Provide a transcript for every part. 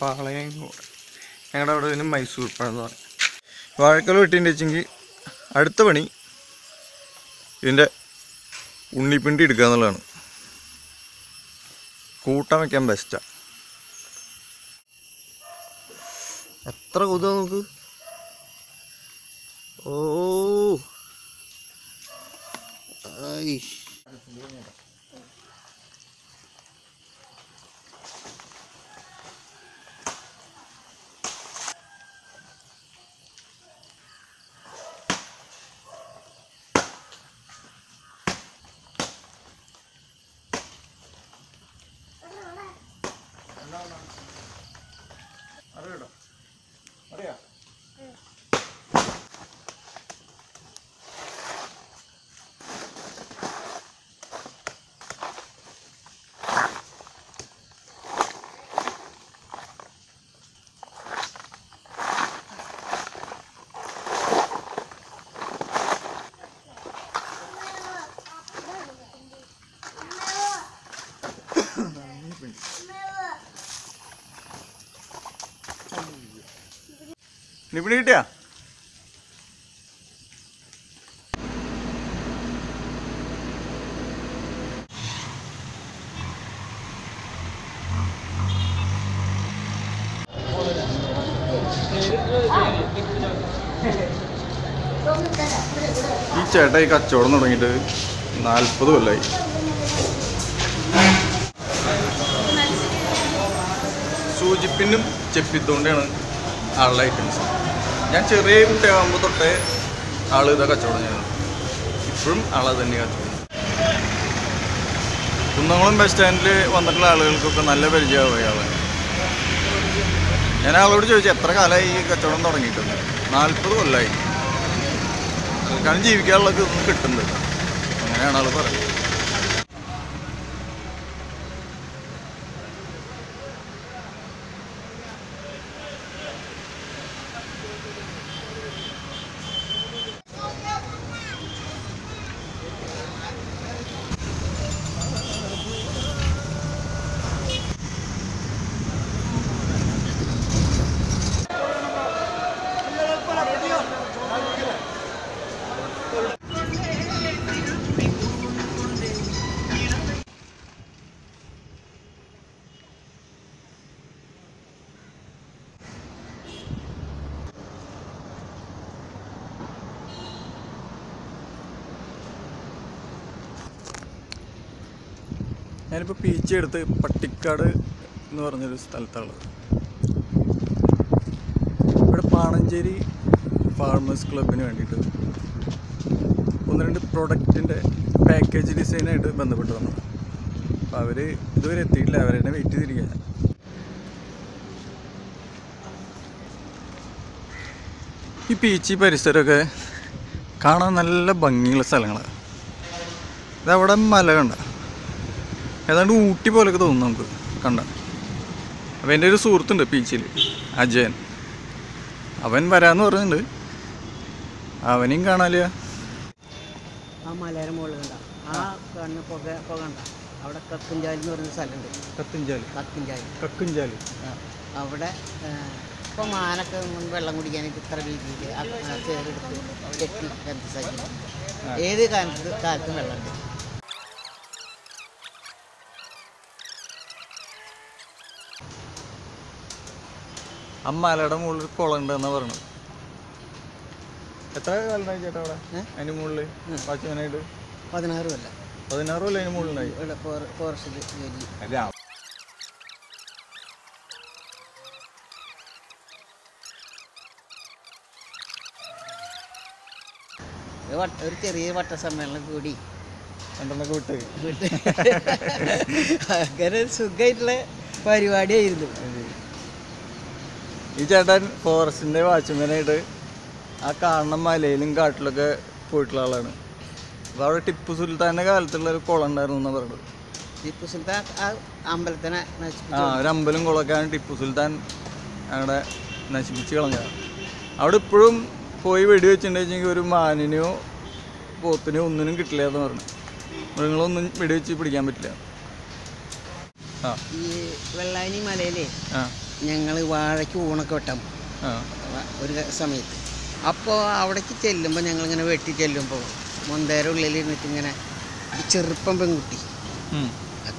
പാളയം ഞങ്ങളുടെ അവിടെ ഇതിന് മൈസൂർ പഴം എന്ന് പറയും. വാഴക്കൽ വെട്ടിന്റെ വെച്ചെങ്കിൽ അടുത്ത പണി ഇതിന്റെ ഉണ്ണിപ്പിണ്ടി എടുക്കുക എന്നുള്ളതാണ്. കൂട്ടം വയ്ക്കാൻ ബെസ്റ്റാണ് എത്ര കൊതുക നമുക്ക് ഓ. നിപ്പിണി കിട്ടിയാ? ഈ ചേട്ടാ ഈ കച്ചവടം തുടങ്ങിയിട്ട് നാൽപ്പത് കൊല്ലായി. സൂചിപ്പിന്നും ചെപ്പിത്തോണ്ടാണ് ആളുടെ ഐറ്റംസ് ഞാൻ ചെറിയ കുട്ടിയാകുമ്പോൾ തൊട്ടേ ആൾ ഇതാ കച്ചവടം ചെയ്യുന്നത്. ഇപ്പോഴും ആളെ തന്നെ കച്ചവടം കുന്നംകുളം ബസ് സ്റ്റാൻഡിൽ വന്നിട്ടുള്ള ആളുകൾക്കൊക്കെ നല്ല പരിചയമാവും അയാളെ ഞാൻ ആളോട് ചോദിച്ചു എത്ര കാലമായി ഈ കച്ചവടം തുടങ്ങിയിട്ടുണ്ട് നാൽപ്പത് കൊല്ലമായി കാരണം ജീവിക്കാനുള്ളത് ഇതൊന്നും കിട്ടുന്നുണ്ട്. അങ്ങനെയാണ് ആൾ പറയുന്നത്. ഞാനിപ്പോൾ പീച്ചി എടുത്ത് പട്ടിക്കാട് എന്ന് പറഞ്ഞൊരു സ്ഥലത്താണുള്ളത്. ഇവിടെ പാണഞ്ചേരി ഫാർമേഴ്സ് ക്ലബിന് വേണ്ടിയിട്ട് ഒന്ന് രണ്ട് പ്രൊഡക്റ്റിന്റെ പാക്കേജ് ഡിസൈനായിട്ട് ബന്ധപ്പെട്ട് വന്നു അപ്പോൾ അവർ ഇതുവരെ എത്തിയിട്ടില്ല. അവരെന്നെ വെയിറ്റ് ചെയ്തിരിക്കുക ഞാൻ ഈ പീച്ചി പരിസരമൊക്കെ കാണാൻ നല്ല ഭംഗിയുള്ള സ്ഥലങ്ങളാണ് ഇതവിടെ മല കണ്ട ഏതാണ്ട് ഊട്ടി പോലെയൊക്കെ തോന്നും നമുക്ക് കണ്ട. അപ്പം എന്റെ ഒരു സുഹൃത്തുണ്ട് ബീച്ചിൽ അജയൻ. അവൻ വരാമെന്ന് പറഞ്ഞിട്ടുണ്ട്. അവനെയും കാണാലോ ആ മലയുടെ മുകളിൽ കണ്ട. ആ കാണുന്ന പുക പുക അവിടെ എന്ന് പറയുന്ന സ്ഥലമുണ്ട്. ഇപ്പോൾ മാനൊക്കെ വെള്ളം കുടിക്കാനായിട്ട് ഇത്ര രീതിയിൽ ചേരെടുത്ത് കെട്ടി കത്തിസാക്കി ഏത് കാലത്ത് കാലത്തും വെള്ളമുണ്ട്. ആ മലയുടെ മുകളിൽ കുളം ഉണ്ടെന്നാണ് പറഞ്ഞത് എത്ര കാലമായി ചേട്ടാ അവിടെ? അതിന് മുകളിൽ വാച്ച്മാനായിട്ട്? പതിനാറ് കൊല്ല. പതിനാറ് കൊല്ലം അതിന് മുകളിലുണ്ടായി ജോലി. ഒരു ഒരു ചെറിയ വട്ട സമ്മേളനം കൂടി. രണ്ടെണ്ണൊക്കെ വിട്ട്. അങ്ങനെ ഒരു സുഖമായിട്ടുള്ള പരിപാടിയായിരുന്നു. ഈ ചേട്ടൻ ഫോറസ്റ്റിന്റെ വാച്ച്മാനായിട്ട് ആ കാണുന്ന മലയിലും കാട്ടിലൊക്കെ പോയിട്ടുള്ള ആളാണ്. അപ്പോൾ അവിടെ ടിപ്പു സുൽത്താന്റെ കാലത്തുള്ള ഒരു കുളം ഉണ്ടായിരുന്നു എന്നാണ് പറഞ്ഞത് ടിപ്പു സുൽത്താൻ ആ അമ്പലത്തിനെ ആ ഒരു അമ്പലം കുളമൊക്കെയാണ് ടിപ്പു സുൽത്താൻ അവിടെ നശിപ്പിച്ച് കളഞ്ഞത്. അവിടെ ഇപ്പോഴും പോയി വെടി വെടിവെച്ചിട്ടുണ്ടെങ്കിൽ ഒരു മാനിനെയോ പോത്തിനെയോ ഒന്നിനും കിട്ടില്ല എന്ന് പറഞ്ഞു മൃഗങ്ങളൊന്നും വെടിവെച്ച് പിടിക്കാൻ പറ്റില്ല. ആ. ഈ വെള്ളാനി മലയിലേ ആ. ഞങ്ങൾ വാഴയ്ക്ക് ഊണൊക്കെ വെട്ടാൻ പോകും. ഒരു സമയത്ത്. അപ്പോൾ അവിടേക്ക് ചെല്ലുമ്പോൾ ഞങ്ങളിങ്ങനെ വെട്ടി ചെല്ലുമ്പോൾ മൊന്തേര ഉള്ളിൽ ഇരുന്നിട്ട് ഇങ്ങനെ ഒരു ചെറുപ്പം പെൺകുട്ടി.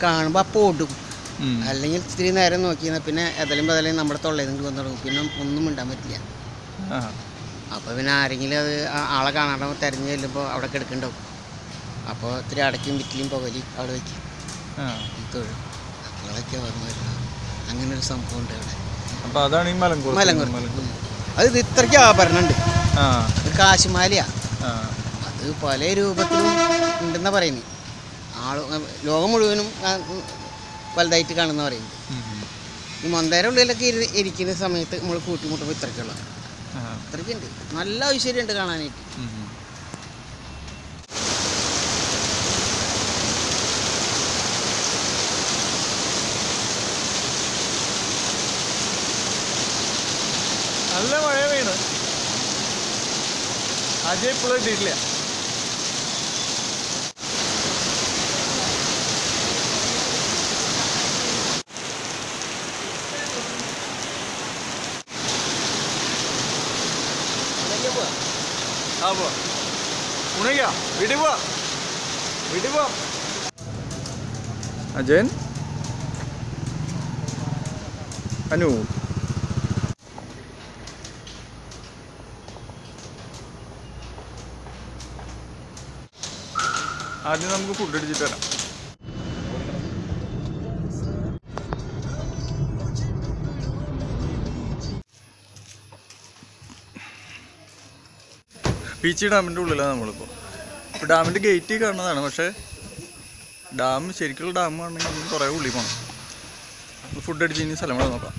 കാണുമ്പോൾ അപ്പോൾ ഓടും. അല്ലെങ്കിൽ ഇത്തിരി നേരം നോക്കി നിന്നാൽ പിന്നെ എതലും ബദലും നമ്മുടെ തൊള്ളയിൽ നിന്ന് വന്നു തുടങ്ങും പിന്നെ ഒന്നും മിണ്ടാൻ പറ്റില്ല. അപ്പോൾ പിന്നെ ആരെങ്കിലും അത് ആളെ കാണാണ്ട് തിരഞ്ഞു ചെല്ലുമ്പോൾ അവിടെ കിടക്കുന്നുണ്ടാവും അപ്പോൾ ഇത്തിരി അടയ്ക്കും വിറ്റിലും പുകലി അവിടെ വയ്ക്കും തൊഴും അപ്പോഴൊക്കെ ഓർമ്മ വരുന്നത്. അങ്ങനെ ഒരു സംഭവം ഉണ്ട് അവിടെ. അപ്പോൾ അതാണ് ഈ മലങ്കോട് മലങ്കുറം അത് ഇത് ഇത്രയ്ക്ക് ആഭരണമുണ്ട്. കാശുമാലിയാ. അത് പല രൂപത്തിലും ഉണ്ടെന്ന പറയുന്നത് ആൾ ലോകം മുഴുവനും വലുതായിട്ട് കാണുന്ന പറയുന്നത്. ഈ മന്ദാര ഉള്ളിലൊക്കെ ഇരിക്കുന്ന സമയത്ത് നമ്മൾ കൂട്ടിമുട്ടുമ്പോൾ ഇത്രയ്ക്കുള്ള ഇത്രയ്ക്കുണ്ട്. നല്ല ഐശ്വര്യമുണ്ട് കാണാനായിട്ട്. നല്ല മഴ വീണ് അജയ് ഇപ്പോഴും എത്തിയിട്ടില്ല. ആ പോവാ ഉണയ്ക്ക. വീട്ടിൽ പോവാ വീട്ടിൽ പോവാ അജയൻ? അനു ആദ്യം നമുക്ക് ഫുഡ് അടിച്ചിട്ട് വരാം. പീച്ചി ഡാമിന്റെ ഉള്ളിലാണ് നമ്മളിപ്പോൾ ഇപ്പോൾ ഡാമിന്റെ ഗേറ്റ് കാണുന്നതാണ് പക്ഷേ ഡാം ശരിക്കുള്ള ഡാം ആണെങ്കിൽ കുറേ ഉള്ളിൽ പോകണം ഫുഡ് അടിച്ച് ഇനി സ്ഥലം കൂടെ നോക്കാം.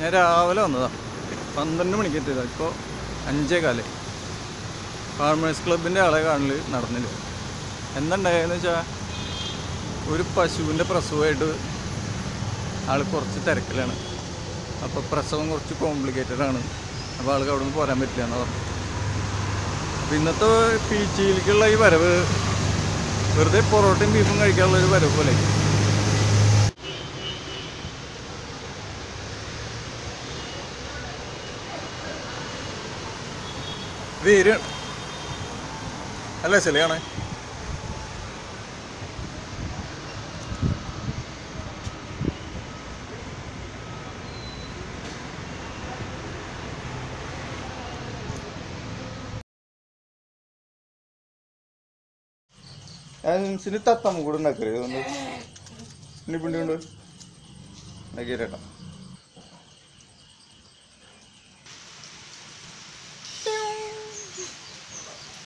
ഞാൻ രാവിലെ വന്നതാ. പന്ത്രണ്ട് മണിക്ക് എത്തിയതാ. ഇപ്പോൾ അഞ്ചേ കാൽ. ഫാർമേഴ്സ് ക്ലബിന്റെ ആളെ കാണൽ നടന്നില്ല. എന്തുണ്ടായെന്ന് വെച്ചാൽ ഒരു പശുവിന്റെ പ്രസവമായിട്ട് ആൾ കുറച്ച് തിരക്കിലാണ്. അപ്പോൾ പ്രസവം കുറച്ച് കോംപ്ലിക്കേറ്റഡ് ആണ്. അപ്പോൾ ആൾക്ക് അവിടെ നിന്ന് പോരാൻ പറ്റില്ല എന്ന് പറഞ്ഞു. അപ്പോൾ ഇന്നത്തെ പീച്ചിയിലേക്കുള്ള ഈ വരവ് വെറുതെ പൊറോട്ടയും ബീഫും കഴിക്കാനുള്ള ഒരു വരവ് പോലെ. വേര് അല്ല ശരിയാണ്. തത്തമ്മ കൂടെ ഉണ്ടാക്കരുത് അതുകൊണ്ട് ഇനി പിണ്ടി കൊണ്ട് ഉണ്ടാക്കിയേട്ടാ